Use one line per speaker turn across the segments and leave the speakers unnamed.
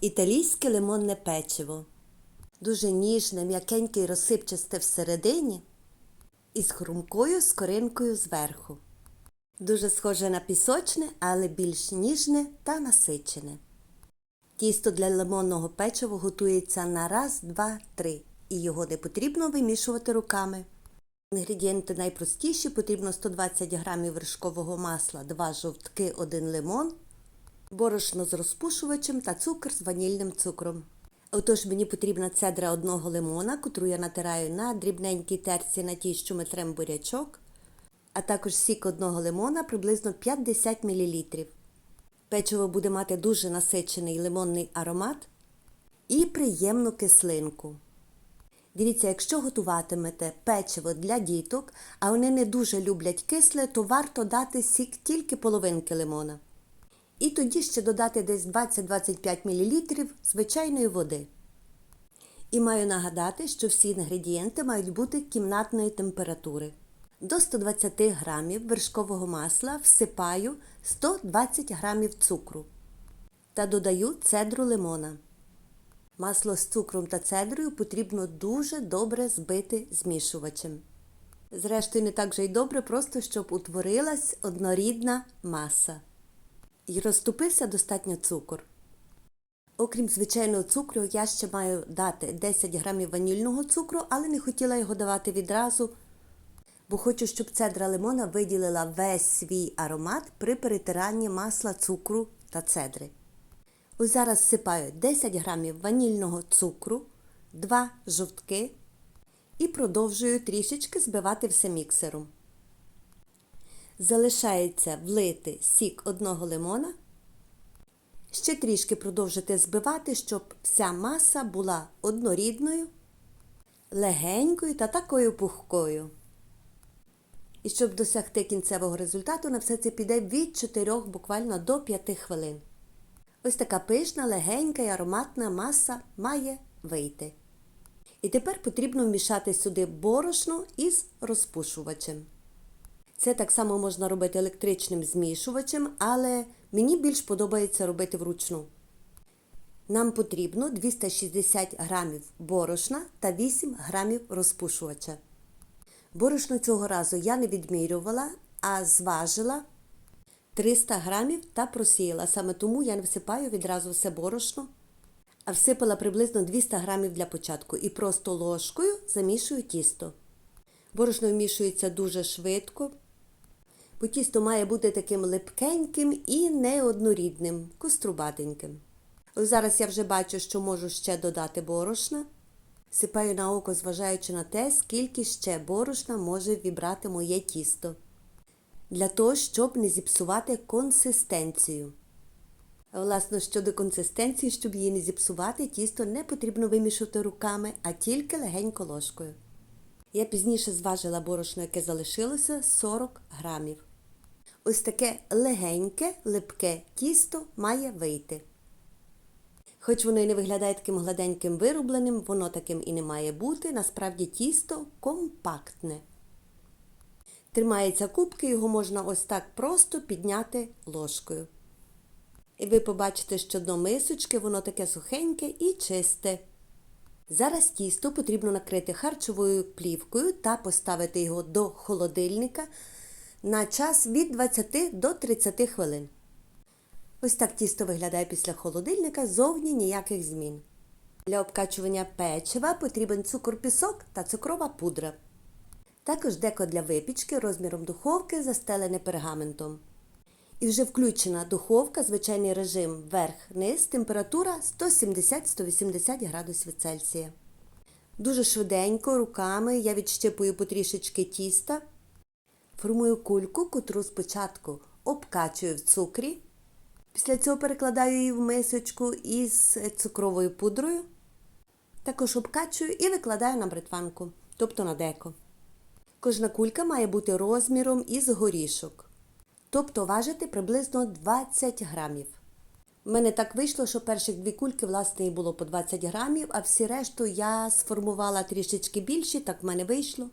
Італійське лимонне печиво. Дуже ніжне, м'якеньке і розсипчасте всередині і з хрумкою скоринкою зверху. Дуже схоже на пісочне, але більш ніжне та насичене. Тісто для лимонного печива готується на раз, два, три, і його не потрібно вимішувати руками. Інгредієнти найпростіші потрібно 120 г вершкового масла, 2 жовтки, 1 лимон, борошно з розпушувачем та цукор з ванільним цукром. Отож мені потрібна цедра одного лимона, котру я натираю на дрібненькій терці на тій, що ми бурячок, а також сік одного лимона приблизно 50 мл. Печиво буде мати дуже насичений лимонний аромат і приємну кислинку. Дивіться, якщо готуватимете печиво для діток, а вони не дуже люблять кисле, то варто дати сік тільки половинки лимона. І тоді ще додати десь 20-25 мл звичайної води. І маю нагадати, що всі інгредієнти мають бути кімнатної температури. До 120 г вершкового масла всипаю 120 г цукру та додаю цедру лимона. Масло з цукром та цедрою потрібно дуже добре збити змішувачем. Зрештою, не так же й добре, просто щоб утворилась однорідна маса. І розтопився достатньо цукор. Окрім звичайного цукру, я ще маю дати 10 грамів ванільного цукру, але не хотіла його давати відразу, бо хочу, щоб цедра лимона виділила весь свій аромат при перетиранні масла цукру та цедри. Ось зараз всипаю 10 грамів ванільного цукру, 2 жовтки і продовжую трішечки збивати все міксером. Залишається влити сік одного лимона. Ще трішки продовжити збивати, щоб вся маса була однорідною, легенькою та такою пухкою. І щоб досягти кінцевого результату, на все це піде від 4 буквально до 5 хвилин. Ось така пишна, легенька і ароматна маса має вийти. І тепер потрібно вмішати сюди борошно із розпушувачем. Це так само можна робити електричним змішувачем, але мені більш подобається робити вручну. Нам потрібно 260 грамів борошна та 8 грамів розпушувача. Борошно цього разу я не відмірювала, а зважила 300 грамів та просіяла. Саме тому я не всипаю відразу все борошно, а всипала приблизно 200 грамів для початку і просто ложкою замішую тісто. Борошно вмішується дуже швидко, бо тісто має бути таким липкеньким і неоднорідним, кострубатеньким. Зараз я вже бачу, що можу ще додати борошна. Сипаю на око, зважаючи на те, скільки ще борошна може вібрати моє тісто. Для того, щоб не зіпсувати консистенцію. Власне, щодо консистенції, щоб її не зіпсувати, тісто не потрібно вимішувати руками, а тільки легенько ложкою. Я пізніше зважила борошно, яке залишилося 40 грамів. Ось таке легеньке, липке тісто має вийти. Хоч воно і не виглядає таким гладеньким виробленим, воно таким і не має бути. Насправді тісто компактне. Тримається кубки, його можна ось так просто підняти ложкою. І ви побачите, що дно мисочки воно таке сухеньке і чисте. Зараз тісто потрібно накрити харчовою плівкою та поставити його до холодильника на час від 20 до 30 хвилин. Ось так тісто виглядає після холодильника, зовні ніяких змін. Для обкачування печива потрібен цукор-пісок та цукрова пудра. Також деко для випічки розміром духовки застелене пергаментом. І вже включена духовка, звичайний режим верх-низ, температура 170-180 градусів Цельсія. Дуже швиденько руками я відщипую потрішечки тіста, формую кульку, котру спочатку обкачую в цукрі. Після цього перекладаю її в мисочку із цукровою пудрою. Також обкачую і викладаю на бритванку, тобто на деко. Кожна кулька має бути розміром із горішок, тобто важити приблизно 20 грамів. У мене так вийшло, що перших дві кульки, власне, було по 20 грамів, а всі решту я сформувала трішечки більші, так в мене вийшло.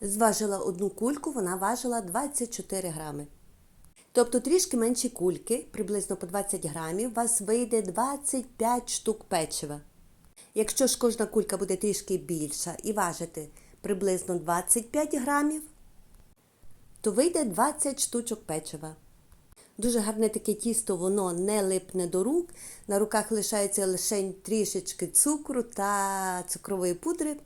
Зважила одну кульку, вона важила 24 грами. Тобто трішки менші кульки, приблизно по 20 грамів, у вас вийде 25 штук печива. Якщо ж кожна кулька буде трішки більша і важити приблизно 25 грамів, то вийде 20 штучок печива. Дуже гарне таке тісто, воно не липне до рук. На руках лишається лише трішечки цукру та цукрової пудри.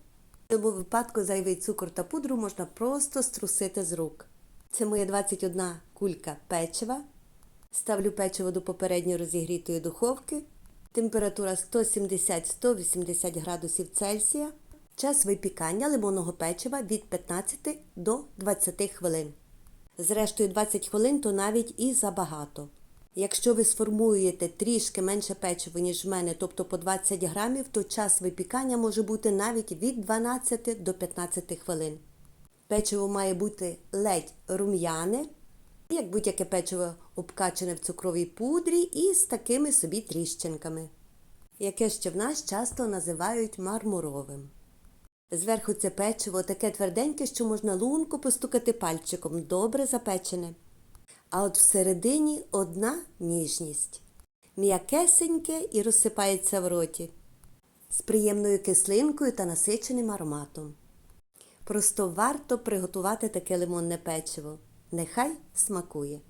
Цьому випадку зайвий цукор та пудру можна просто струсити з рук. Це моя 21 кулька печива. Ставлю печиво до попередньо розігрітої духовки. Температура 170-180 градусів Цельсія. Час випікання лимонного печива від 15 до 20 хвилин. Зрештою, 20 хвилин то навіть і забагато. Якщо ви сформуєте трішки менше печива, ніж в мене, тобто по 20 грамів, то час випікання може бути навіть від 12 до 15 хвилин. Печиво має бути ледь рум'яне, як будь-яке печиво обкачане в цукровій пудрі і з такими собі тріщинками, яке ще в нас часто називають мармуровим. Зверху це печиво таке тверденьке, що можна лунко постукати пальчиком, добре запечене. А от всередині одна ніжність. М'якесеньке і розсипається в роті з приємною кислинкою та насиченим ароматом. Просто варто приготувати таке лимонне печиво. Нехай смакує.